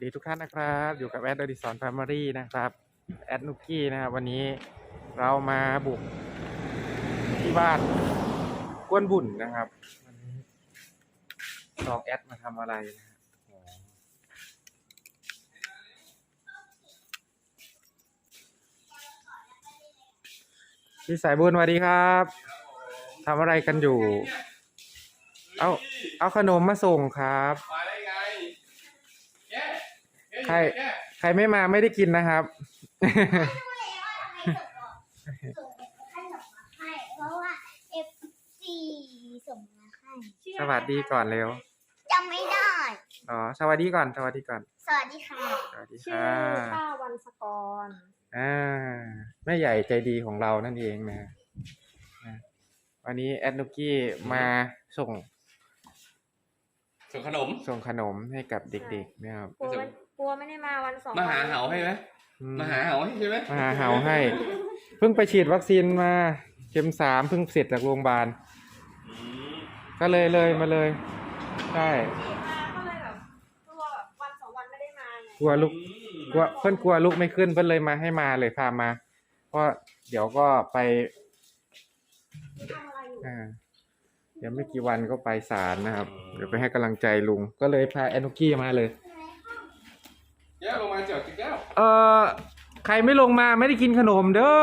วัสดีทุกท่านนะครับ อยู่กับแอดอดิสอนแฟมิลี่นะครับแอดนุกกี้นะครับวันนี้เรามาบุกที่บ้านกวนบุญนะครับวันนี้ลองแอดมาทำอะไรนะฮะพี่สายบุญสวัสดีครับทำอะไรกันอยู่ เอาเอาขนมมาส่งครับ มาได้ไง ใครแย่ใครไม่มาไม่ได้กินนะครับเพราะว่าเอฟซีส่งมาให้สวัสดีก่อนเร็วจำไม่ได้ อ๋อ สวัสดีก่อน สวัสดีก่อน สวัสดีค่ะ สวัสดีชื่อค่ะป้าวันสกร อ่าแม่ใหญ่ใจดีของเรานั่นเองนะนะวันนี้แอดนุกกี้มาส่งส่งขนม ส่งขนมให้กับเด็กๆนะครับ กลัวมัน กลัวไม่ได้มาวันสองมาหาวันเหาให้ไหมอืมาหาเหาให้ใช่ไหมมาหาเหาให้ เพิ่งไปฉีดวัคซีนมาเข็มสามเพิ่งเสร็จจากโรงพยาบาลอืมก็เลยเลยมาเลยใช่ฉีดมาก็เลยแบบกลัวแบบวันสองวันไม่ได้มาไงกลัวลูกอืมกลัวเพื่อนกลัวลูกไม่ขึ้นเพื่อนเลยมาให้มาเลยพามาเพราะเดี๋ยวก็ไปทำอะไรอยู่อ่าเดี๋ยวไม่กี่วันก็ไปศาลนะครับ เดี๋ยวไปให้กำลังใจลุง ก็เลยพาแอนนุกี้มาเลย แย่ลงมาเจอดจิกแก้วเออใครไม่ลงมาไม่ได้กินขนมเด้อ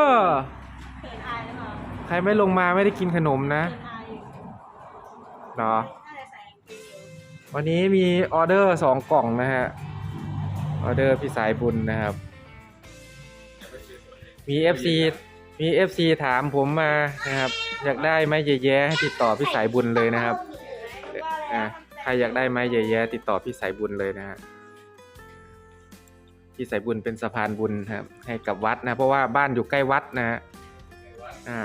เขินอายหรือเปล่าใครไม่ลงมาไม่ได้กินขนมนะเขินอายอยู่เนาะ น่าจะใส่กางเกงอยู่วันนี้มีออเดอร์สองกล่องนะฮะ ออเดอร์พี่สายบุญนะครับ มี FC มี FC ถามผมมานะครับ อยากได้ไม้แย่ๆให้ติดต่อพี่สายบุญเลยนะครับ ว่าแล้ว อะใครอยากได้ไม้แย่ๆติดต่อพี่สายบุญเลยนะฮะ พี่สายบุญเป็นสะพานบุญครับ ให้กับวัดนะ เพราะว่าบ้านอยู่ใกล้วัดนะฮะอ่า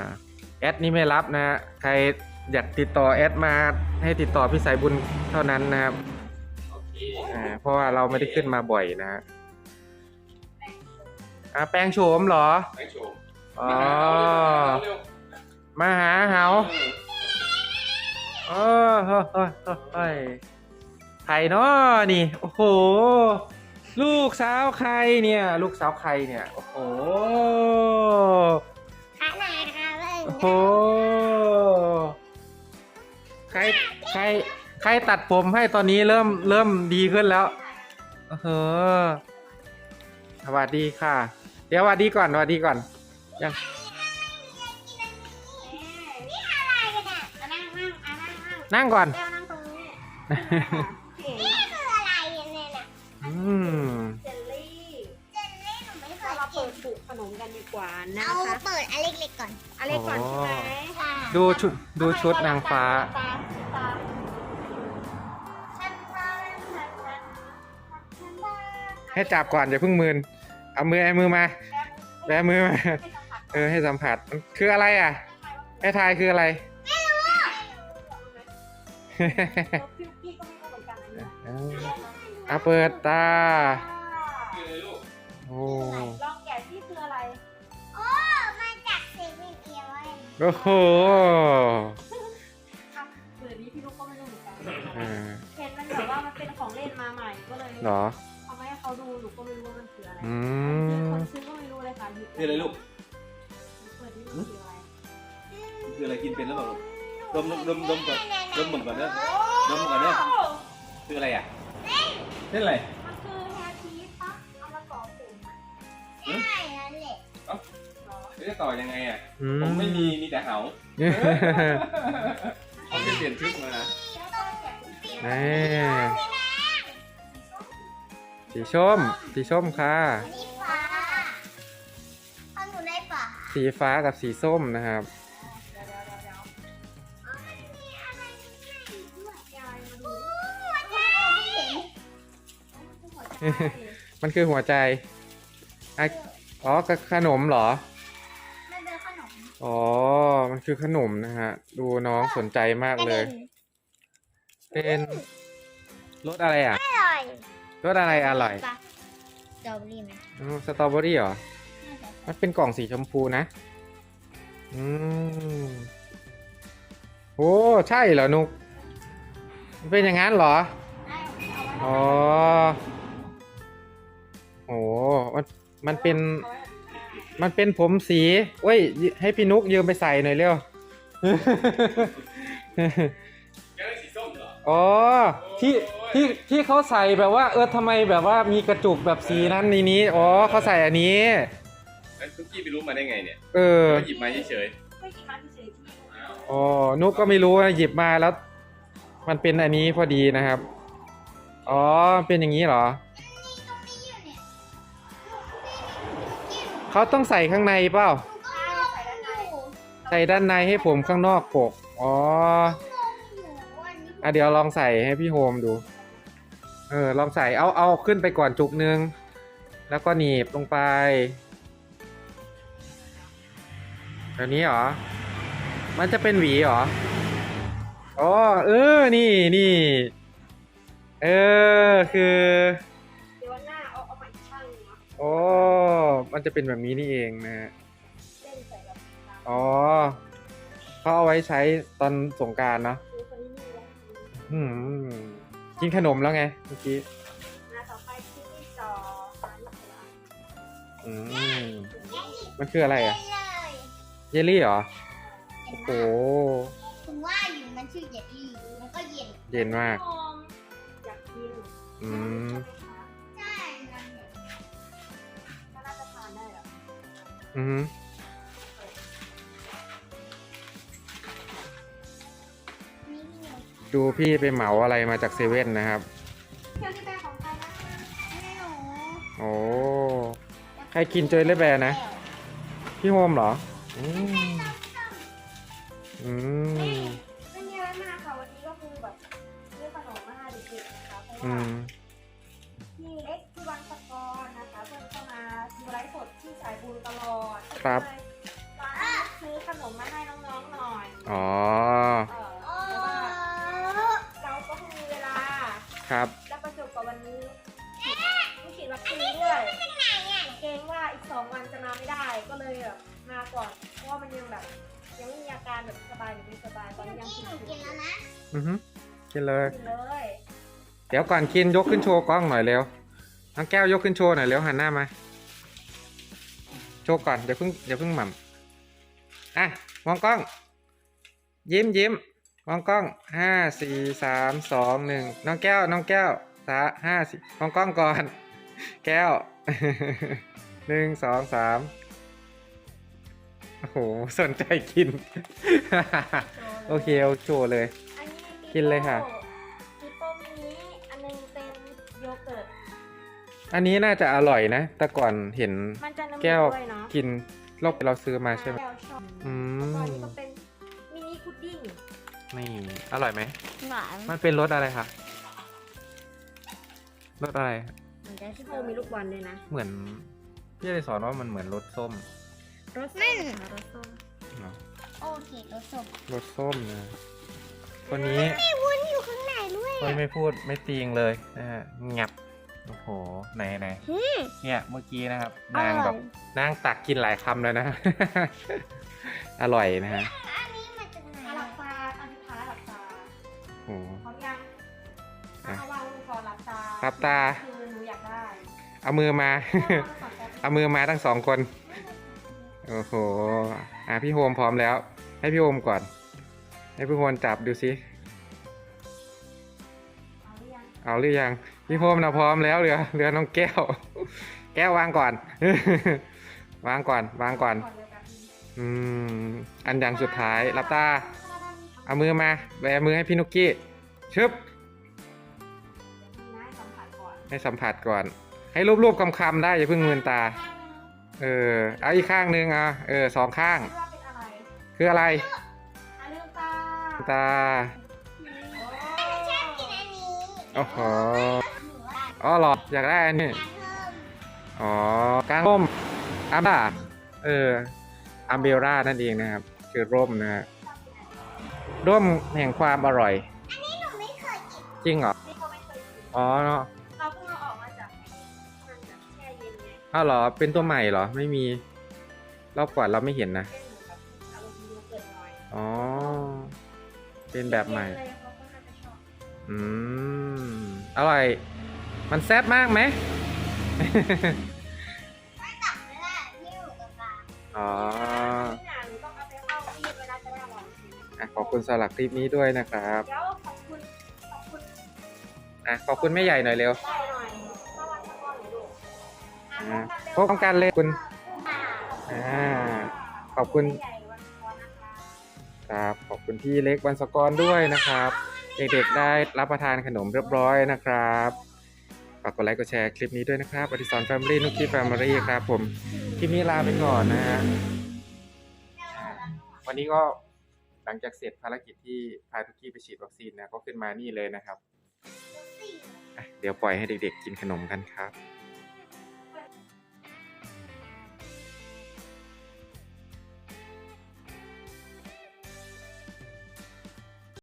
แอดนี่ไม่รับนะฮะใครอยากติดต่อแอดมาให้ติดต่อพี่สายบุญเท่านั้นนะครับโอเคอ่าเพราะว่าเราไม่ได้ขึ้นมาบ่อยนะฮะอ่าแปลงโฉมเหรอให้โชว์อ๋อมาหาเหาเร็วมาหาเหาเออเฮ้ยเฮ้ยเฮ้ยเฮ้ยใครเนาะนี่ โอ้โห ลูกสาวใครเนี่ย ลูกสาวใครเนี่ย โอ้โหขาไหนคะเบิ่งโอ้โหใครใครใครตัดผมให้ตอนนี้เริ่มเริ่มดีขึ้นแล้วเออสวัสดีค่ะ เดี๋ยวสวัสดีก่อนสวัสดีก่อนยังนี่อะไรกันอะมานั่งนั่งอะนั่งนั่งนั่งก่อนแก้วนั่งตรงนี้เห็นนี่คืออะไรเนี่ยน่ะอืม กขนมกันดีกว่านะเอาคะเปิดอันเล็กๆก่อน อะไรก่อนใช่ไหมค่ะดูชุดดูชุดนางฟ้าตาตาฉันว่าฉันว่าฉันว่าให้จับก่อนอย่าเพิ่งมืนเอามือไอ้มือมาแบมือมาเออให้สัมผัสมันคืออะไรอะให้ทายคืออะไร พี่พี่ก็ไม่รู้เหมือนกันนะเนี่ยเอาเปิดตาคืออะไรลูกโอ้ โอ้โหอะเปิดนี้พี่ลูกก็ไม่รู้เหมือนกันอ่าเห็นมันแบบว่ามันเป็นของเล่นมาใหม่ก็เลยเหรอ เอามาให้เขาดูหนูก็ไม่รู้ว่ามันคืออะไรอืคือม คนซื้อก็ไม่รู้เลยค่ะหยิบคืออะไรลูก เปิดนี่มันคืออะไรคืออะไรกินเป็นแล้วเปล่าลูก ดมดมดมก่อนดมเหมือนก่อนเด้อดมก่อนเด้อคืออะไรอะเล่นอะไร จะต่อยังไงอะ อืผมไม่มีมีแต่เหาผมจะเปลี่ยนชุดมาแล้วก็แกะนี่สีส้ม สีส้มค่ะ สีฟ้าเอาหนูในป่าสีฟ้ากับสีส้มนะครับเดี๋ยวเดี๋ยวเดี๋ยวเดี๋ยวมีอะไรให้ด้วยยายมาดูโอ้ว้าวไม่เห็นมันคือหัวใจมันคือหัวใจอะอ๋อก็ขนมเหรอ มันเป็นขนมอ๋อ มันคือขนมนะฮะ ดูน้องสนใจมากเลย เป็นรสอะไรอะ อร่อยรสอะไรอร่อยปะสตรอเบอรี่ไหมอ๋อสตรอเบอรี่เหรอ น่าจะมันเป็นกล่องสีชมพูนะ อืมโอ้ใช่เหรอนุก มันเป็นอย่างนั้นเหรอ ได้เอาไว้อ๋อมัน มันเป็น มันเป็นผมสีเว้ย ให้พี่นุกยืมไปใส่หน่อยเร็ว แกได้สีส้มเหรอ อ๋อ ที่ที่ที่เขาใส่แบบว่าเออทำไมแบบว่ามีกระจุกแบบสีนั้นในนี้ อ๋อเขาใส่อันนี้ แล้วทุกกี้ไปรู้มาได้ไงเนี่ยเออ ก็หยิบมาเฉยไม่กินมาเฉยๆที่ๆอ้าวอ๋อ นุกก็ไม่รู้นะหยิบมาแล้ว มันเป็นอันนี้พอดีนะครับ อ๋อ เป็นอย่างนี้เหรอนี่ต เขาต้องใส่ข้างในเปล่า ใส่ด้านในให้ผมข้างนอกปก อ๋ออยู่วันนี้อะเดี๋ยวลองใส่ให้พี่โฮมดู เออ ลองใส่ เอาเอาขึ้นไปก่อนจุกนึง แล้วก็หนีบลงไปแบบนี้เหรอ มันจะเป็นหวีเหรอ อ๋อ เออ นี่นี่ เออ คือางเนาะโอ้มันจะเป็นแบบนี้นี่เองนะฮะ เล่นใส่แบบอ๋อเขาเอาไว้ใช้ตอนสงกรารเนาะคือคนนี้นี่แล้วอืมกินขนมแล้วไงเมื่อกี้ มาต่อไปที่ที่จอร้านหลักอืม มันคืออะไรเลอะยเลยเยลลี่เหรอเห็นโอ้ไหโหมถึงว่าอยู่มันชื่อเยลลี่มันก็เย็นเย็นมากหอมอยากกินอืม อือหือนี่พี่หนูดูพี่ไปเหมาอะไรมาจากเซเว่นนะครับ เที่ยวที่แบรนด์ของใครนะให้หนูโอ้ ใครกินจอยเลแบร์นะ พี่โฮมเหรอ อืมอืมไม่มีอะไรมากค่ะวันนี้ก็คือแบบเรื่องขนมมาให้เด็กๆนะคะเพราะอืว่าม สดที่สายบุญตลอดครับเลยร้านนี้ซื้อขนมมาให้น้องๆหน่อยอ๋อ เออโอ้เพราะว่าเราก็เพิ่งมีเวลา ครับ แล้วประจวบกับวันนี้มีฉีดวัคซีนด้วยเกรงว่าอีกสองวันจะมาไม่ได้ ก็เลยแบบมาก่อน เพราะว่ามันยังแบบ ยังไม่มีอาการแบบสบายหรือไม่สบายตอนนี้ยังพี่ฉีดหนูอยู่กินแล้วนะอือหือกินเลยกินเลย เดี๋ยวก่อนกินยกขึ้นโชว์กล้องหน่อยเร็ว น้องแก้วยกขึ้นโชว์หน่อยเร็วหันหน้ามา โชว์ก่อนอย่าเพิ่งอย่าเพิ่งหม่ำอะมองกล้อง ยิ้มยิ้มมองกล้องห้าสี่สามสองหนึ่งน้องแก้วน้องแก้วสาห้าสี่มองกล้องก่อน แก้วหนึ่งสองสามโอ้โหสนใจกิน โอเคเอาโชว์เลยอันนี้กินเลยค่ะ อันนี้น่าจะอร่อยนะ แต่ก่อนเห็นมันจะน้ำแก้วด้วยเนาะกินรอบเราซื้อมาใช่ไหม แก้วชอบอืแล้วก็อันม นี้ก็เป็นมินิพุดดิ้งนี่ อร่อยไหม หวานมันเป็นรสอะไรคะรสอะไร มันจะพี่โฮมีลูกบอลเลยนะเหมือน พี่เลยสอนว่ามันเหมือนรสส้มรสส้มค่ะรสส้มเนอะโอเครสส้มรสส้มนะคนนี้ มีวุ้นอยู่ข้างในด้วยคนนี้ไม่พูดไม่ตีงเลยนะฮะ งับ โอ้โหไหนไหนเนี่ยเมื่อกี้นะครับ นางแบบนางตักกินหลายคำแล้วนะ อร่อยนะฮะอันนี้มาจากไหนอะหลับตาอันสุดท้ายหลับตาโอ้โหพร้อมยังอะเอาวางมือก่อนหลับตาหลับตาคือหนูอยากได้ เอามือมาเอาเอามือมาทั้งสองคน โอ้โหอะพี่โฮมพร้อมแล้ว ให้พี่โฮมก่อน ให้พี่โฮมจับดูสิเอาหรือยัง เอาหรือยังพี่โฮมนะพร้อมแล้วเหลือเหลือน้องแก้ว แก้ววางก่อน วางก่อน วางก่อนก่อนเลยกันอืม อันอย่างสุดท้ายหลับตา เอามือมาแบมือให้พี่นุกกี้ ชึบนี่นะให้สัมผัสก่อนให้สัมผัสก่อน ให้รูปๆคำๆได้อย่าเพิ่งมืนตา เออ เอาอีกข้างนึงอะเออสองข้างคิดว่าเป็นอะไรคืออะไรอะลืมตา ตาโอ้ชอบกินอันนี้โอ้โหหนูว่า อ๋อเหรออยากได้อันนี้การเพิ่มอ๋อการร่มอัมบาเอออัมเบร่านั่นเองนะครับ คือร่มนะฮะร่มแห่งความอร่อยอันนี้หนูไม่เคยกินจริงเหรอนี่เขาไม่เคยกินอ๋อเนาะเราเพิ่งเอาออกมาจากมันแบบแช่เย็นไงอ้าวเหรอเป็นตัวใหม่เหรอไม่มีรอบก่อนเราไม่เห็นนะเป็นเหมือนแบบอารมณ์ดีเกินหน่อยอ๋อเป็นแบบใหม่เย็นเลยเขาก็น่าจะชอบอืม อร่อย มันแซ่บมากไหมไม่ตักไม่ได้ที่อยู่ตรงกลางอ๋อนี่น่ะหนูต้องเอาไปเข้าที่เวลาจะได้อร่อยอะขอบคุณสำหรับคลิปนี้ด้วยนะครับเดี๋ยวขอบคุณขอบคุณอะขอบคุณแม่ใหญ่หน่อยเร็วได้หน่อยถ้าวันสักวันหนูดูอะอ่าพบกันเร็วพบกันเลยคุณค่ะอ่าขอบคุณใหญ่วันก่อนนะคะครับขอบคุณพี่เล็กวันสกรด้วยนะครับ เด็กๆได้รับประทานขนมเรียบร้อยนะครับ ฝากกดไลค์กดแชร์คลิปนี้ด้วยนะครับอดิสรแฟมิลี่นุกกี้แฟมิลี่ครับผมคลิปนี้ลาไปก่อนนะฮะวันนี้ก็หลังจากเสร็จภารกิจที่พาทุกกี้ไปฉีดวัคซีนนะก็ขึ้นมานี่เลยนะครับ เดี๋ยวปล่อยให้เด็กๆกินขนมกันครับ